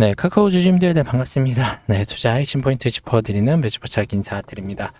네, 카카오 주주님들 네, 반갑습니다. 네, 투자 핵심 포인트 짚어드리는 매주 포착 인사드립니다.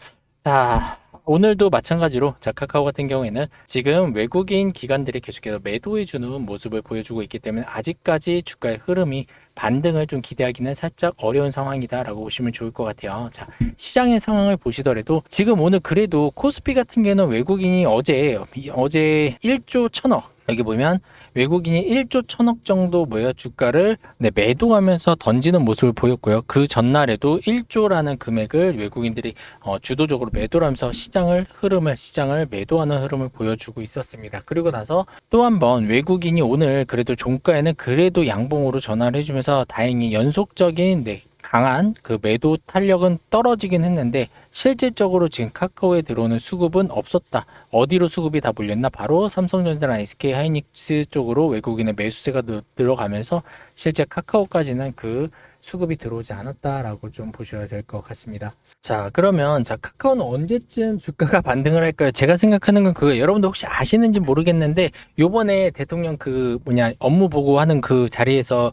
자, 오늘도 마찬가지로 자 카카오 같은 경우에는 지금 외국인 기관들이 계속해서 매도해주는 모습을 보여주고 있기 때문에 아직까지 주가의 흐름이 반등을 좀 기대하기는 살짝 어려운 상황이다라고 보시면 좋을 것 같아요. 자, 시장의 상황을 보시더라도 지금 오늘 그래도 코스피 같은 경우는 외국인이 어제 어제 1조 1000억 여기 보면 외국인이 1조 1000억 정도 뭐야 주가를 네, 매도하면서 던지는 모습을 보였고요. 그 전날에도 1조라는 금액을 외국인들이 어, 주도적으로 매도를 하면서 시장을 흐름을 시장을 매도하는 흐름을 보여주고 있었습니다. 그리고 나서 또 한 번 외국인이 오늘 그래도 종가에는 그래도 양봉으로 전화를 해주면서 다행히 연속적인 네, 강한 그 매도 탄력은 떨어지긴 했는데 실질적으로 지금 카카오에 들어오는 수급은 없었다. 어디로 수급이 다 몰렸나? 바로 삼성전자나 SK 하이닉스 쪽으로 외국인의 매수세가 늘- 들어가면서 실제 카카오까지는 그 수급이 들어오지 않았다라고 좀 보셔야 될 것 같습니다. 자, 그러면 자 카카오는 언제쯤 주가가 반등을 할까요? 제가 생각하는 건 그거 여러분들 혹시 아시는지 모르겠는데 요번에 대통령 그 뭐냐 업무 보고하는 그 자리에서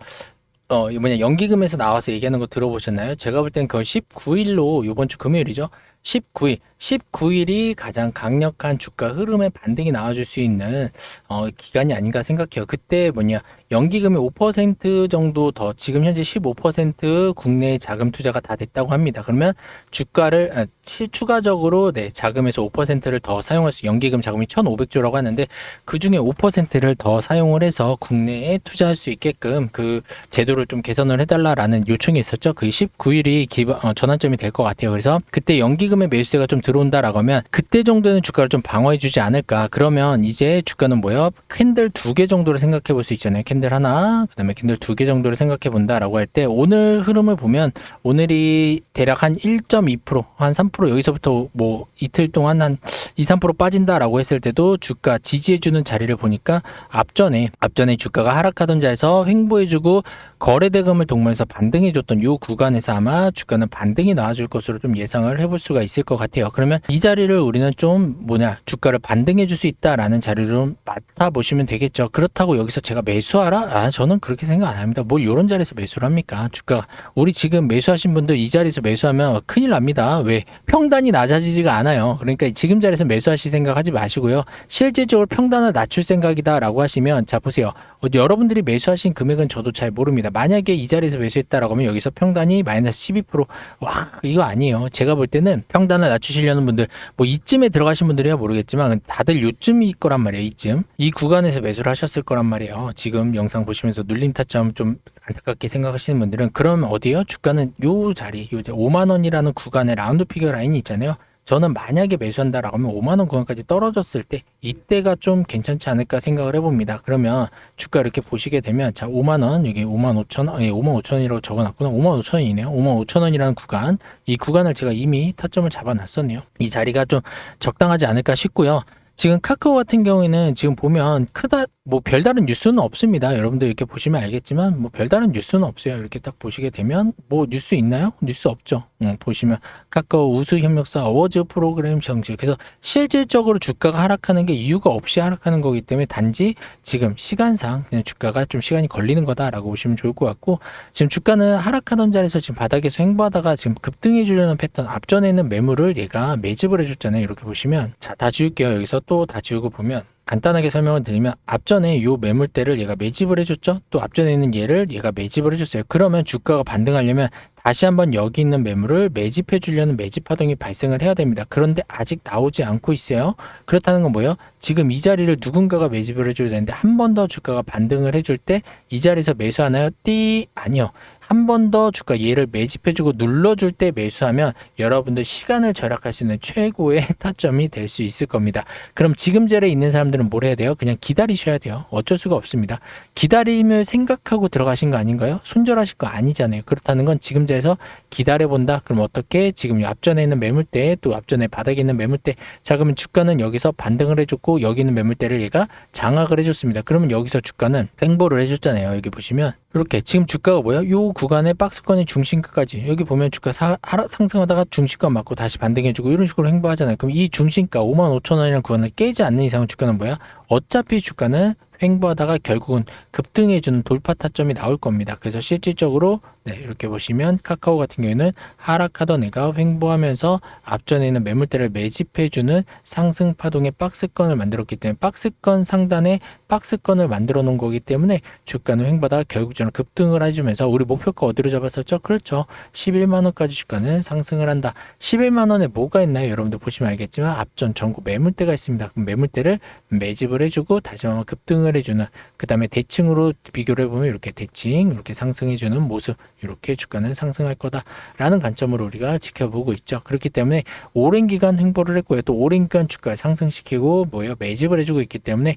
어, 이 뭐냐, 연기금에서 나와서 얘기하는 거 들어보셨나요? 제가 볼 땐 그 19일로, 요번 주 금요일이죠? 19일, 19일이 가장 강력한 주가 흐름의 반등이 나와줄 수 있는, 어, 기간이 아닌가 생각해요. 그때 뭐냐, 연기금이 5% 정도 더, 지금 현재 15% 국내 자금 투자가 다 됐다고 합니다. 그러면 주가를, 아, 치- 추가적으로, 네, 자금에서 5%를 더 사용할 수, 연기금 자금이 1,500조라고 하는데, 그 중에 5%를 더 사용을 해서 국내에 투자할 수 있게끔 그 제도를 좀 개선을 해달라라는 요청이 있었죠. 그 19일이 기반, 어, 전환점이 될 것 같아요. 그래서 그때 연기 금의 매수세가 좀 들어온다라고 하면 그때 정도는 주가를 좀 방어해 주지 않을까. 그러면 이제 주가는 뭐요? 캔들 두 개 정도를 생각해 볼 수 있잖아요. 캔들 하나, 그 다음에 캔들 두 개 정도를 생각해 본다라고 할 때 오늘 흐름을 보면 오늘이 대략 한 1.2%, 한 3% 여기서부터 뭐 이틀 동안 한 2, 3% 빠진다라고 했을 때도 주가 지지해 주는 자리를 보니까 앞전에 앞전에 주가가 하락하던 자에서 횡보해 주고 거래 대금을 동반해서 반등해 줬던 요 구간에서 아마 주가는 반등이 나와 줄 것으로 좀 예상을 해볼 수가 있을 것 같아요. 그러면 이 자리를 우리는 좀 뭐냐 주가를 반등해 줄 수 있다라는 자리를 좀 맡아 보시면 되겠죠. 그렇다고 여기서 제가 매수하라? 아 저는 그렇게 생각 안 합니다. 뭘 이런 자리에서 매수를 합니까? 주가가 우리 지금 매수하신 분들 이 자리에서 매수하면 큰일 납니다. 왜 평단이 낮아지지가 않아요. 그러니까 지금 자리에서 매수하실 생각하지 마시고요. 실질적으로 평단을 낮출 생각이다라고 하시면 자 보세요. 어, 여러분들이 매수하신 금액은 저도 잘 모릅니다. 만약에 이 자리에서 매수했다라고 하면 여기서 평단이 마이너스 12%와 이거 아니에요. 제가 볼 때는 평단을 낮추시려는 분들 뭐 이쯤에 들어가신 분들이야 모르겠지만 다들 요쯤일 거란 말이에요. 이쯤 이 구간에서 매수를 하셨을 거란 말이에요. 지금 영상 보시면서 눌림 타점 좀 안타깝게 생각하시는 분들은 그러면 어디요? 주가는 요 자리 요 이제 5만 원이라는 구간의 라운드 피겨 라인이 있잖아요. 저는 만약에 매수한다라고 하면 5만 원 구간까지 떨어졌을 때 이때가 좀 괜찮지 않을까 생각을 해봅니다. 그러면 주가 이렇게 보시게 되면 자 5만 원 여기 5만 5천 원, 예, 5만 5천 원이라고 적어놨구나. 5만 5천 원이네요. 5만 5천 원이라는 구간 이 구간을 제가 이미 타점을 잡아놨었네요. 이 자리가 좀 적당하지 않을까 싶고요. 지금 카카오 같은 경우에는 지금 보면 크다 뭐 별다른 뉴스는 없습니다. 여러분들 이렇게 보시면 알겠지만 뭐 별다른 뉴스는 없어요. 이렇게 딱 보시게 되면 뭐 뉴스 있나요? 뉴스 없죠. 음, 보시면 카카오 우수 협력사 어워즈 프로그램 정지. 그래서 실질적으로 주가가 하락하는 게 이유가 없이 하락하는 거기 때문에 단지 지금 시간상 그냥 주가가 좀 시간이 걸리는 거다라고 보시면 좋을 것 같고 지금 주가는 하락하던 자리에서 지금 바닥에서 횡보하다가 지금 급등해 주려는 패턴 앞전에 있는 매물을 얘가 매집을 해줬잖아요. 이렇게 보시면 자 다 지울게요. 여기서 또 다 지우고 보면 간단하게 설명을 드리면 앞전에 요 매물대를 얘가 매집을 해줬죠. 또 앞전에 있는 얘를 얘가 매집을 해줬어요. 그러면 주가가 반등하려면 다시 한번 여기 있는 매물을 매집해 주려는 매집 파동이 발생을 해야 됩니다. 그런데 아직 나오지 않고 있어요. 그렇다는 건 뭐예요? 지금 이 자리를 누군가가 매집을 해줘야 되는데 한 번 더 주가가 반등을 해줄 때 이 자리에서 매수하나요? 띠 아니요. 한 번 더 주가 얘를 매집해주고 눌러줄 때 매수하면 여러분들 시간을 절약할 수 있는 최고의 타점이 될 수 있을 겁니다. 그럼 지금 자리에 있는 사람들은 뭘 해야 돼요? 그냥 기다리셔야 돼요. 어쩔 수가 없습니다. 기다림을 생각하고 들어가신 거 아닌가요? 손절하실 거 아니잖아요. 그렇다는 건 지금 자리에서 기다려본다. 그럼 어떻게? 지금 앞전에 있는 매물대 또 앞전에 바닥에 있는 매물대 자 그러면 주가는 여기서 반등을 해줬고 여기 있는 매물대를 얘가 장악을 해줬습니다. 그러면 여기서 주가는 횡보를 해줬잖아요. 여기 보시면 이렇게 지금 주가가 뭐야? 요 구간의 박스권의 중심가까지 여기 보면 주가 사, 상승하다가 중심가 맞고 다시 반등해주고 이런 식으로 횡보하잖아요. 그럼 이 중심가 5만 5천 원이라는 구간을 깨지 않는 이상은 주가는 뭐야? 어차피 주가는 횡보하다가 결국은 급등해주는 돌파 타점이 나올 겁니다. 그래서 실질적으로 네, 이렇게 보시면 카카오 같은 경우에는 하락하던 애가 횡보하면서 앞전에 있는 매물대를 매집해주는 상승 파동의 박스권을 만들었기 때문에 박스권 상단에 박스권을 만들어 놓은 거기 때문에 주가는 횡보하다가 결국 저는 급등을 해주면서 우리 목표가 어디로 잡았었죠? 그렇죠. 11만 원까지 주가는 상승을 한다. 11만 원에 뭐가 있나요? 여러분들 보시면 알겠지만 앞전 전국 매물대가 있습니다. 그럼 매물대를 매집을 해주고 다시 한번 급등을 해주는 그 다음에 대칭으로 비교를 해보면 이렇게 대칭 이렇게 상승해주는 모습 이렇게 주가는 상승할 거다라는 관점으로 우리가 지켜보고 있죠. 그렇기 때문에 오랜 기간 횡보를 했고요. 또 오랜 기간 주가 상승시키고 뭐요 매집을 해주고 있기 때문에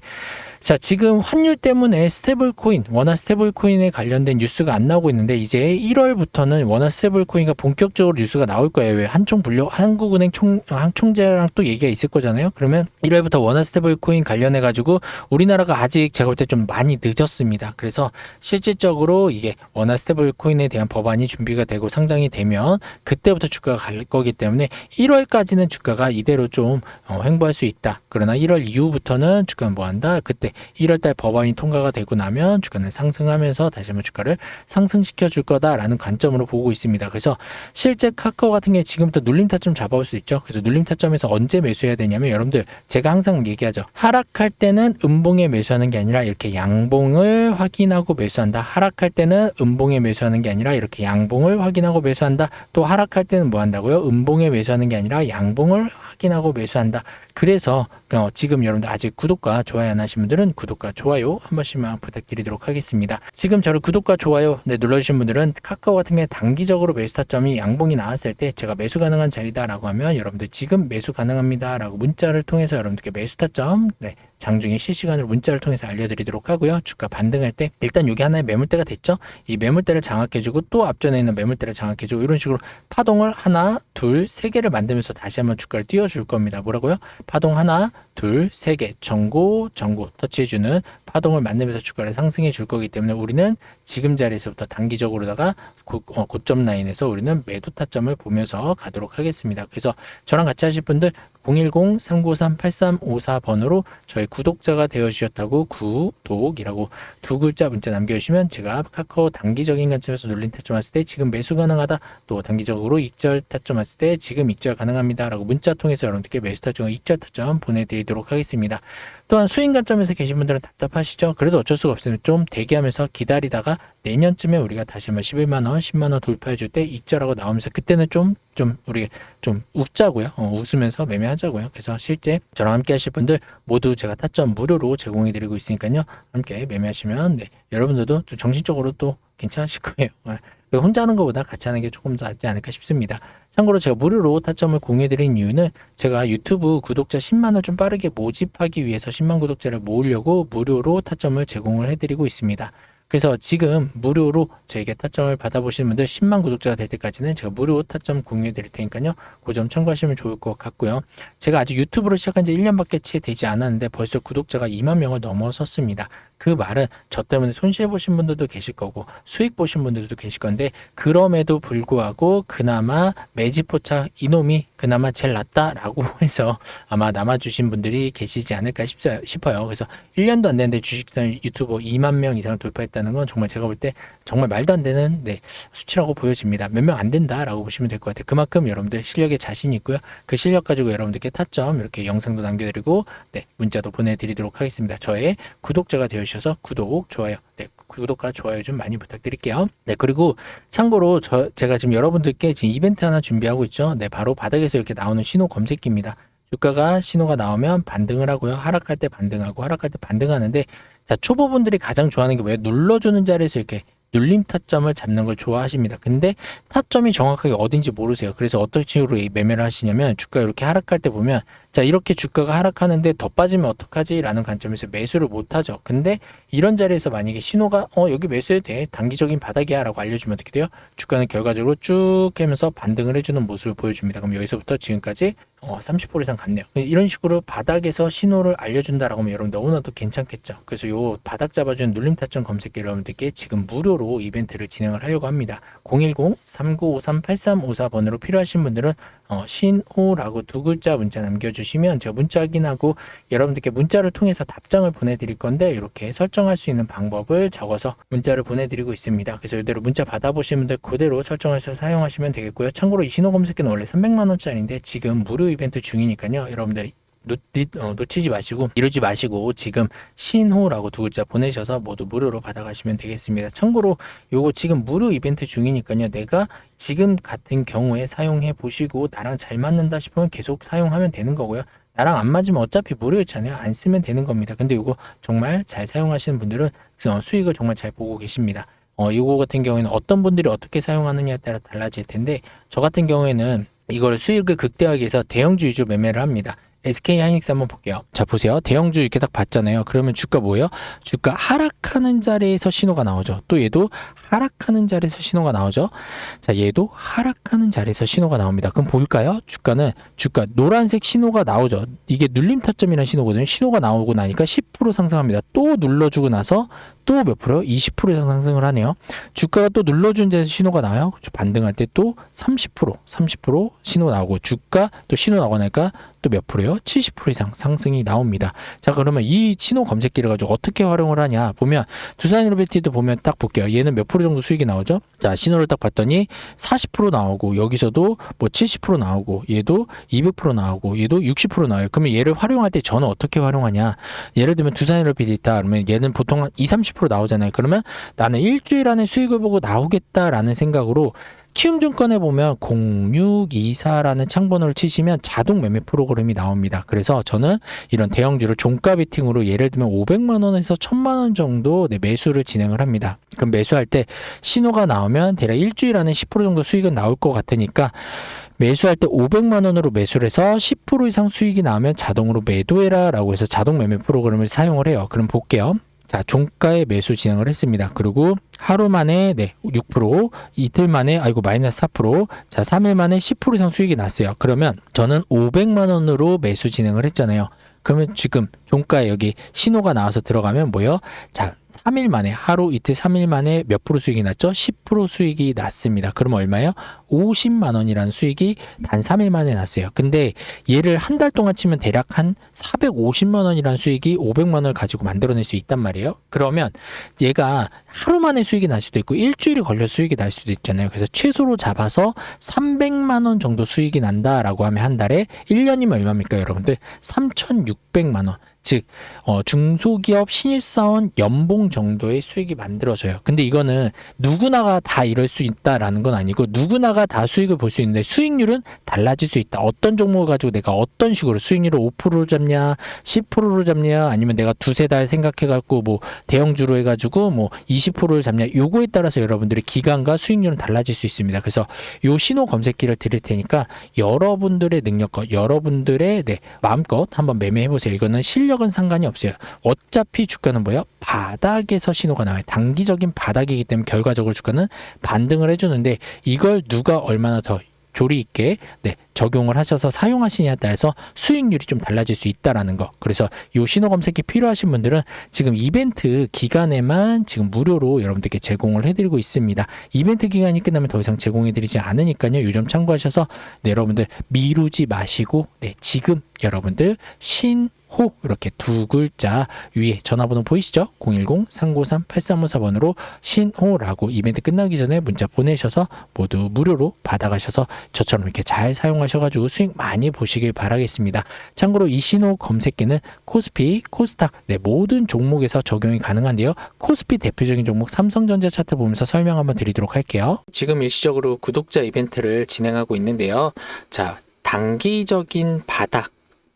자 지금 환율 때문에 스테이블 코인 원화 스테이블 코인에 관련된 뉴스가 안 나오고 있는데 이제 1월부터는 원화 스테이블 코인가 본격적으로 뉴스가 나올 거예요. 왜 한총 불려 한국은행 총 총재랑 또 얘기가 있을 거잖아요. 그러면 1월부터 원화 스테이블 코인 관련해 가지고 우리나라가 아직 제가 볼 때 좀 많이 늦었습니다. 그래서 실질적으로 이게 원화 스테이블 코인에 대한 법안이 준비가 되고 상장이 되면 그때부터 주가가 갈 거기 때문에 1월까지는 주가가 이대로 좀 어, 횡보할 수 있다. 그러나 1월 이후부터는 주가는 뭐 한다? 그때 1월달 법안이 통과가 되고 나면 주가는 상승하면서 다시 한번 주가를 상승시켜 줄 거다라는 관점으로 보고 있습니다. 그래서 실제 카카오 같은 게 지금부터 눌림 타점 잡아올 수 있죠. 그래서 눌림 타점에서 언제 매수해야 되냐면 여러분들 제가 항상 얘기하죠. 하락할 때는 음봉에 매수하는 게 아니라 이렇게 양봉을 확인하고 매수한다. 하락할 때는 음봉에 매수하는 게 아니라 이렇게 양봉을 확인하고 매수한다. 또 하락할 때는 뭐 한다고요? 음봉에 매수하는 게 아니라 양봉을 확인하고 매수한다. 그래서 어, 지금 여러분들 아직 구독과 좋아요 안 하신 분들은 구독과 좋아요 한 번씩만 부탁드리도록 하겠습니다. 지금 저를 구독과 좋아요 네, 눌러주신 분들은 카카오 같은 경우에 단기적으로 매수 타점이 양봉이 나왔을 때 제가 매수 가능한 자리다라고 하면 여러분들 지금 매수 가능합니다라고 문자를 통해서 여러분들께 매수 타점 네, 장중에 실시간으로 문자를 통해서 알려드리도록 하고요. 주가 반등할 때 일단 여기 하나의 매물대가 됐죠. 이 매물대를 장악해주고 또 앞전에 있는 매물대를 장악해주고 이런 식으로 파동을 하나, 둘, 세 개를 만들면서 다시 한번 주가를 띄워줄 겁니다. 뭐라고요? 파동 하나, 둘, 세 개, 전고, 전고 터치해주는 파동을 만들면서 주가를 상승해 줄 거기 때문에 우리는 지금 자리에서부터 단기적으로다가 고, 어, 고점 라인에서 우리는 매도 타점을 보면서 가도록 하겠습니다. 그래서 저랑 같이 하실 분들 010-393-8354번으로 저희 구독자가 되어주셨다고 구독이라고 두 글자 문자 남겨주시면 제가 카카오 단기적인 관점에서 눌린 타점 왔을 때 지금 매수 가능하다 또 단기적으로 익절 타점 왔을 때 지금 익절 가능합니다 라고 문자 통해서 여러분들께 매수 타점 익절 타점 보내드리도록 하겠습니다. 또한 수익 관점에서 계신 분들은 답답하시죠? 그래도 어쩔 수가 없으면 좀 대기하면서 기다리다가 내년쯤에 우리가 다시 한번 11만 원 10만 원 돌파해 줄 때 익절하고 나오면서 그때는 좀좀 우리 좀 웃자고요. 어, 웃으면서 매매하자고요. 그래서 실제 저랑 함께 하실 분들 모두 제가 타점 무료로 제공해 드리고 있으니까요. 함께 매매하시면 네, 여러분들도 좀 정신적으로 또 괜찮으실 거예요. 네. 혼자 하는 것보다 같이 하는 게 조금 더 낫지 않을까 싶습니다. 참고로 제가 무료로 타점을 공유해 드린 이유는 제가 유튜브 구독자 10만을 좀 빠르게 모집하기 위해서 10만 구독자를 모으려고 무료로 타점을 제공을 해 드리고 있습니다. 그래서 지금 무료로 저에게 타점을 받아보시는 분들 10만 구독자가 될 때까지는 제가 무료 타점 공유해 드릴 테니까요. 그 점 참고하시면 좋을 것 같고요. 제가 아직 유튜브를 시작한 지 1년밖에 채 되지 않았는데 벌써 구독자가 2만 명을 넘어섰습니다. 그 말은 저 때문에 손실 보신 분들도 계실 거고 수익 보신 분들도 계실 건데 그럼에도 불구하고 그나마 매집포착 이놈이 그나마 제일 낫다라고 해서 아마 남아주신 분들이 계시지 않을까 싶어요. 그래서 1년도 안 됐는데 주식산 유튜버 2만 명 이상을 돌파했다는 건 정말 제가 볼 때 정말 말도 안 되는 네, 수치라고 보여집니다. 몇 명 안 된다라고 보시면 될 것 같아요. 그만큼 여러분들 실력에 자신 있고요. 그 실력 가지고 여러분들께 타점 이렇게 영상도 남겨드리고 네, 문자도 보내드리도록 하겠습니다. 저의 구독자가 되어 주셔서 구독, 좋아요, 네, 구독과 좋아요 좀 많이 부탁드릴게요. 네, 그리고 참고로 저 제가 지금 여러분들께 지금 이벤트 하나 준비하고 있죠. 네, 바로 바닥에서 이렇게 나오는 신호 검색기입니다. 주가가 신호가 나오면 반등을 하고요. 하락할 때 반등하고 하락할 때 반등하는데 자, 초보분들이 가장 좋아하는 게 뭐예요? 눌러주는 자리에서 이렇게 눌림 타점을 잡는 걸 좋아하십니다. 근데 타점이 정확하게 어딘지 모르세요. 그래서 어떤 식으로 매매를 하시냐면 주가 이렇게 하락할 때 보면 자 이렇게 주가가 하락하는데 더 빠지면 어떡하지? 라는 관점에서 매수를 못하죠. 근데 이런 자리에서 만약에 신호가 어 여기 매수해도 돼 단기적인 바닥이야 라고 알려주면 어떻게 돼요? 주가는 결과적으로 쭉 하면서 반등을 해주는 모습을 보여줍니다. 그럼 여기서부터 지금까지 어, 30% 이상 갔네요. 이런 식으로 바닥에서 신호를 알려준다라고 하면 여러분 너무나도 괜찮겠죠. 그래서 요 바닥 잡아주는 눌림 타점 검색기 여러분들께 지금 무료로 이벤트를 진행을 하려고 합니다. 010-3953-8354번으로 필요하신 분들은 어, 신호라고 두 글자 문자 남겨주시면 제가 문자 확인하고 여러분들께 문자를 통해서 답장을 보내드릴 건데 이렇게 설정할 수 있는 방법을 적어서 문자를 보내드리고 있습니다. 그래서 이대로 문자 받아보시는 분들 그대로 설정하셔서 사용하시면 되겠고요. 참고로 이 신호 검색기는 원래 300만 원짜리인데 지금 무료 이벤트 중이니까요. 여러분들 놓, 어, 놓치지 마시고 이러지 마시고 지금 신호라고 두 글자 보내셔서 모두 무료로 받아가시면 되겠습니다. 참고로 요거 지금 무료 이벤트 중이니까요. 내가 지금 같은 경우에 사용해 보시고 나랑 잘 맞는다 싶으면 계속 사용하면 되는 거고요. 나랑 안 맞으면 어차피 무료였잖아요. 안 쓰면 되는 겁니다. 근데 이거 정말 잘 사용하시는 분들은 어, 수익을 정말 잘 보고 계십니다. 어, 이거 같은 경우에는 어떤 분들이 어떻게 사용하느냐에 따라 달라질 텐데 저 같은 경우에는 이걸 수익을 극대화하기 위해서 대형주 위주 매매를 합니다. SK 하이닉스 한번 볼게요. 자 보세요. 대형주 이렇게 딱 봤잖아요. 그러면 주가 뭐예요? 주가 하락하는 자리에서 신호가 나오죠. 또 얘도 하락하는 자리에서 신호가 나오죠. 자 얘도 하락하는 자리에서 신호가 나옵니다. 그럼 볼까요? 주가는 주가 노란색 신호가 나오죠. 이게 눌림 타점이라는 신호거든요. 신호가 나오고 나니까 10% 상승합니다. 또 눌러주고 나서 또 몇 프로요? 20% 이상 상승을 하네요. 주가가 또 눌러준 데서 신호가 나와요. 반등할 때 또 30%, 30% 신호 나오고 주가 또 신호 나오고 나니까 또 몇 프로요? 70% 이상 상승이 나옵니다. 자 그러면 이 신호 검색기를 가지고 어떻게 활용을 하냐 보면 두산일로베티도 보면 딱 볼게요. 얘는 몇 프로 정도 수익이 나오죠? 자 신호를 딱 봤더니 40% 나오고 여기서도 뭐 70% 나오고 얘도 200% 나오고 얘도 60% 나와요. 그러면 얘를 활용할 때 저는 어떻게 활용하냐? 예를 들면 두산일로베티 있다 그러면 얘는 보통 한 2, 30% 나오잖아요. 그러면 나는 일주일 안에 수익을 보고 나오겠다라는 생각으로 키움증권에 보면 0624라는 창번호를 치시면 자동 매매 프로그램이 나옵니다. 그래서 저는 이런 대형주를 종가 베팅으로 예를 들면 500만 원에서 1000만 원 정도 네, 매수를 진행을 합니다. 그럼 매수할 때 신호가 나오면 대략 일주일 안에 10% 정도 수익은 나올 것 같으니까 매수할 때 500만 원으로 매수를 해서 10% 이상 수익이 나오면 자동으로 매도해라 라고 해서 자동 매매 프로그램을 사용을 해요. 그럼 볼게요. 자, 종가에 매수 진행을 했습니다. 그리고 하루 만에 네, 6%, 이틀 만에 아이고 마이너스 4%, 자, 3일 만에 10% 이상 수익이 났어요. 그러면 저는 500만 원으로 매수 진행을 했잖아요. 그러면 지금 종가에 여기 신호가 나와서 들어가면 뭐요? 자, 3일 만에 하루 이틀 3일 만에 몇 프로 수익이 났죠? 10% 수익이 났습니다. 그럼 얼마예요? 50만 원이라는 수익이 단 3일 만에 났어요. 근데 얘를 한 달 동안 치면 대략 한 450만 원이라는 수익이 500만 원을 가지고 만들어낼 수 있단 말이에요. 그러면 얘가 하루 만에 수익이 날 수도 있고 일주일이 걸려 수익이 날 수도 있잖아요. 그래서 최소로 잡아서 300만 원 정도 수익이 난다라고 하면 한 달에 1년이면 얼마입니까, 여러분들? 3,600만 원. 즉 어, 중소기업 신입사원 연봉 정도의 수익이 만들어져요. 근데 이거는 누구나가 다 이럴 수 있다라는 건 아니고 누구나가 다 수익을 볼 수 있는데 수익률은 달라질 수 있다. 어떤 종목을 가지고 내가 어떤 식으로 수익률을 5%로 잡냐, 10%로 잡냐, 아니면 내가 두세 달 생각해갖고 뭐 대형주로 해가지고 뭐 20%를 잡냐, 요거에 따라서 여러분들의 기간과 수익률은 달라질 수 있습니다. 그래서 요 신호 검색기를 드릴 테니까 여러분들의 능력과 여러분들의 네, 마음껏 한번 매매해 보세요. 이거는 실력 은 상관이 없어요. 어차피 주가는 뭐예요? 바닥에서 신호가 나와요. 단기적인 바닥이기 때문에 결과적으로 주가는 반등을 해주는데 이걸 누가 얼마나 더 조리 있게 네, 적용을 하셔서 사용하시냐에 따라서 수익률이 좀 달라질 수 있다라는 거. 그래서 이 신호 검색기 필요하신 분들은 지금 이벤트 기간에만 지금 무료로 여러분들께 제공을 해드리고 있습니다. 이벤트 기간이 끝나면 더 이상 제공해드리지 않으니까요. 요점 참고하셔서 네, 여러분들 미루지 마시고 네, 지금 여러분들 신 호 이렇게 두 글자 위에 전화번호 보이시죠? 010-393-8354번으로 신호라고 이벤트 끝나기 전에 문자 보내셔서 모두 무료로 받아가셔서 저처럼 이렇게 잘 사용하셔가지고 수익 많이 보시길 바라겠습니다. 참고로 이 신호 검색기는 코스피, 코스닥 네, 모든 종목에서 적용이 가능한데요. 코스피 대표적인 종목 삼성전자 차트 보면서 설명 한번 드리도록 할게요. 지금 일시적으로 구독자 이벤트를 진행하고 있는데요. 자, 단기적인 바닥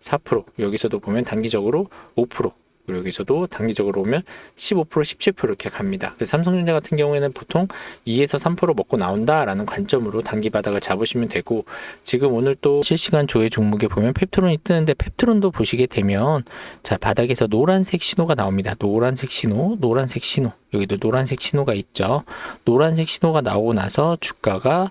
4% 여기서도 보면 단기적으로 5% 그리고 여기서도 단기적으로 오면 15% 17% 이렇게 갑니다. 그래서 삼성전자 같은 경우에는 보통 2에서 3% 먹고 나온다라는 관점으로 단기 바닥을 잡으시면 되고 지금 오늘 또 실시간 조회 종목에 보면 펩트론이 뜨는데 펩트론도 보시게 되면 자 바닥에서 노란색 신호가 나옵니다. 노란색 신호, 노란색 신호 여기도 노란색 신호가 있죠. 노란색 신호가 나오고 나서 주가가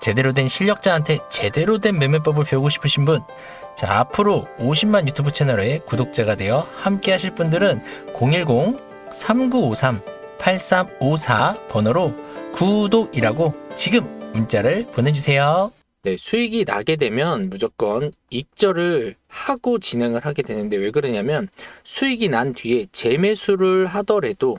제대로 된 실력자한테 제대로 된 매매법을 배우고 싶으신 분, 자, 앞으로 50만 유튜브 채널의 구독자가 되어 함께 하실 분들은 010-3953-8354 번호로 구독이라고 지금 문자를 보내주세요. 네, 수익이 나게 되면 무조건 입절을 하고 진행을 하게 되는데 왜 그러냐면 수익이 난 뒤에 재매수를 하더라도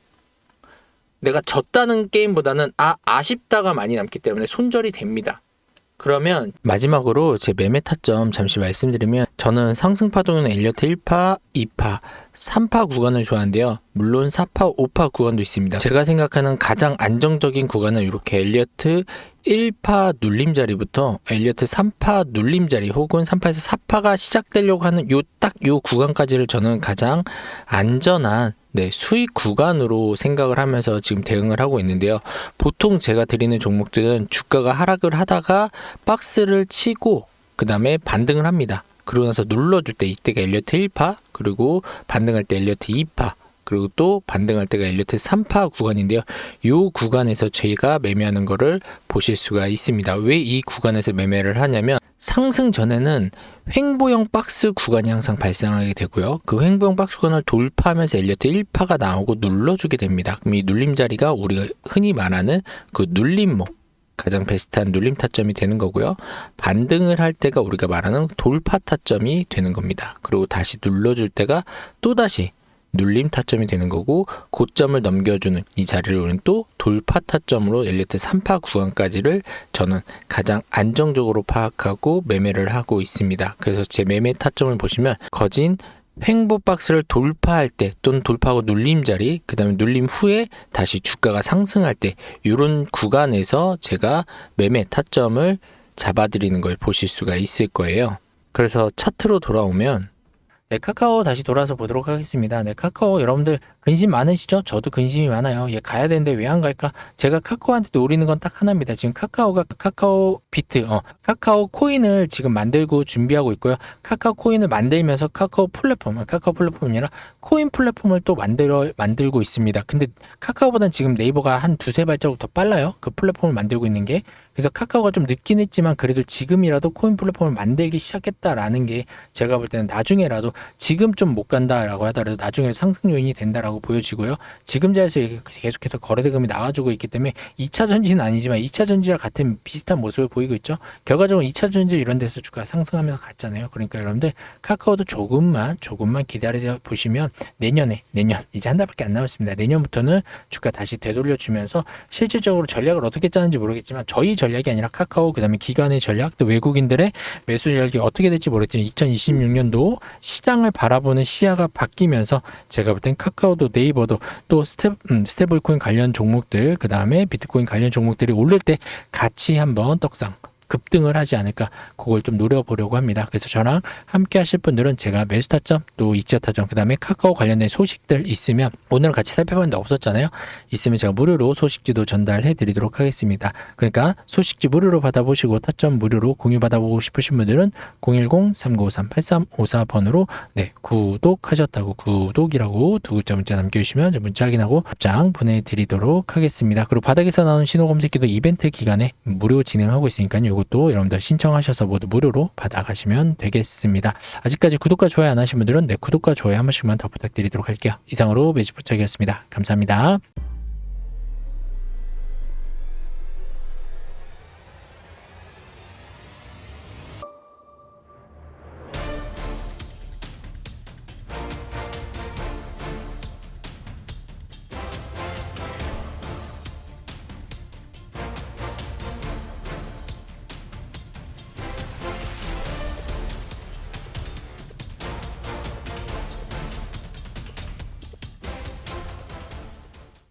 내가 졌다는 게임보다는 아 아쉽다가 많이 남기 때문에 손절이 됩니다. 그러면 마지막으로 제 매매 타점 잠시 말씀드리면 저는 상승 파동은 엘리어트 1파, 2파, 3파 구간을 좋아하는데요. 물론 4파, 5파 구간도 있습니다. 제가 생각하는 가장 안정적인 구간은 이렇게 엘리어트 1파 눌림자리부터 엘리어트 3파 눌림자리 혹은 3파에서 4파가 시작되려고 하는 요 딱요 구간까지를 저는 가장 안전한 네, 수익 구간으로 생각을 하면서 지금 대응을 하고 있는데요. 보통 제가 드리는 종목들은 주가가 하락을 하다가 박스를 치고 그 다음에 반등을 합니다. 그러고 나서 눌러줄 때 이때가 엘리어트 1파 그리고 반등할 때 엘리어트 2파 그리고 또 반등할 때가 엘리어트 3파 구간인데요. 이 구간에서 저희가 매매하는 거를 보실 수가 있습니다. 왜 이 구간에서 매매를 하냐면 상승 전에는 횡보형 박스 구간이 항상 발생하게 되고요. 그 횡보형 박스 구간을 돌파하면서 엘리어트 1파가 나오고 눌러주게 됩니다. 그럼 이 눌림 자리가 우리가 흔히 말하는 그 눌림목 가장 베스트한 눌림 타점이 되는 거고요. 반등을 할 때가 우리가 말하는 돌파 타점이 되는 겁니다. 그리고 다시 눌러줄 때가 또다시 눌림 타점이 되는 거고 고점을 넘겨주는 이 자리를 우리는 또 돌파 타점으로 엘리트 3파 구간까지를 저는 가장 안정적으로 파악하고 매매를 하고 있습니다. 그래서 제 매매 타점을 보시면 거진 횡보 박스를 돌파할 때 또는 돌파하고 눌림 자리 그 다음에 눌림 후에 다시 주가가 상승할 때 이런 구간에서 제가 매매 타점을 잡아드리는 걸 보실 수가 있을 거예요. 그래서 차트로 돌아오면 네, 카카오 다시 돌아서 보도록 하겠습니다. 네, 카카오 여러분들 근심 많으시죠? 저도 근심이 많아요. 얘 가야 되는데 왜 안 갈까? 제가 카카오한테 노리는 건 딱 하나입니다. 지금 카카오가 카카오 비트, 어, 카카오 코인을 지금 만들고 준비하고 있고요. 카카오 코인을 만들면서 카카오 플랫폼, 아, 카카오 플랫폼이 아니라 코인 플랫폼을 또 만들어, 만들고 있습니다. 근데 카카오보다는 지금 네이버가 한 두세 발자국 더 빨라요. 그 플랫폼을 만들고 있는 게. 그래서 카카오가 좀 늦긴 했지만 그래도 지금이라도 코인 플랫폼을 만들기 시작했다라는 게 제가 볼 때는 나중에라도 지금 좀 못 간다라고 하더라도 나중에 상승 요인이 된다라고 보여지고요. 지금 자리에서 이게 계속해서 거래대금이 나와주고 있기 때문에 2차 전지는 아니지만 2차 전지와 같은 비슷한 모습을 보이고 있죠. 결과적으로 2차 전지 이런 데서 주가 상승하면서 갔잖아요. 그러니까 여러분들 카카오도 조금만 조금만 기다려 보시면 내년에 내년 이제 한 달밖에 안 남았습니다. 내년부터는 주가 다시 되돌려 주면서 실질적으로 전략을 어떻게 짜는지 모르겠지만 저희 전략이 아니라 카카오 그다음에 기관의 전략 또 외국인들의 매수 전략이 어떻게 될지 모르겠지만 2026년도 시장을 바라보는 시야가 바뀌면서 제가 볼 땐 카카오도 네이버도 또 스텝 음, 스테이블코인 관련 종목들 그 다음에 비트코인 관련 종목들이 오를 때 같이 한번 떡상 급등을 하지 않을까 그걸 좀 노려보려고 합니다. 그래서 저랑 함께 하실 분들은 제가 매수 타점 또 이자 타점 그 다음에 카카오 관련된 소식들 있으면 오늘 같이 살펴봤는데 없었잖아요. 있으면 제가 무료로 소식지도 전달해 드리도록 하겠습니다. 그러니까 소식지 무료로 받아보시고 타점 무료로 공유 받아보고 싶으신 분들은 010-3953-8354번으로 네 구독하셨다고 구독이라고 두 글자 문자 남겨주시면 저 문자 확인하고 답장 보내드리도록 하겠습니다. 그리고 바닥에서 나오는 신호 검색기도 이벤트 기간에 무료 진행하고 있으니까요. 이것도 여러분들 신청하셔서 모두 무료로 받아가시면 되겠습니다. 아직까지 구독과 좋아요 안 하신 분들은 네 구독과 좋아요 한 번씩만 더 부탁드리도록 할게요. 이상으로 매지포착이었습니다. 감사합니다.